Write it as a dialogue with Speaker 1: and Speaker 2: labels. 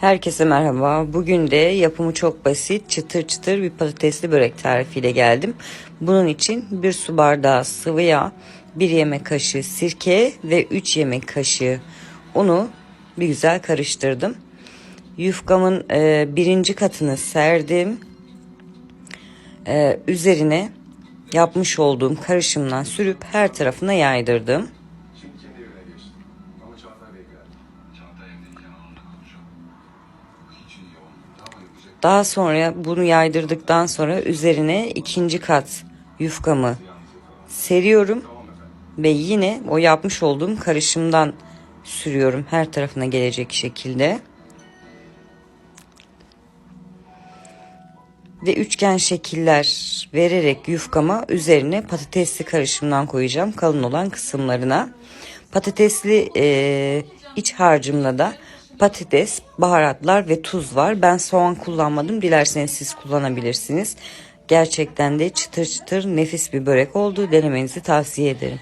Speaker 1: Herkese merhaba. Bugün de yapımı çok basit, çıtır çıtır bir patatesli börek tarifiyle geldim. Bunun için bir su bardağı sıvı yağ, bir yemek kaşığı sirke ve 3 yemek kaşığı unu bir güzel karıştırdım. Yufkamın e, birinci katını serdim. E, üzerine yapmış olduğum karışımdan sürüp her tarafına yaydırdım. Daha sonra bunu yaydırdıktan sonra üzerine ikinci kat yufkamı seriyorum ve yine o yapmış olduğum karışımdan sürüyorum her tarafına gelecek şekilde. Ve üçgen şekiller vererek yufkama üzerine patatesli karışımdan koyacağım kalın olan kısımlarına. Patatesli e, iç harcımda da patates, baharatlar ve tuz var. Ben soğan kullanmadım. Dilerseniz siz kullanabilirsiniz. Gerçekten de çıtır çıtır nefis bir börek oldu. Denemenizi tavsiye ederim.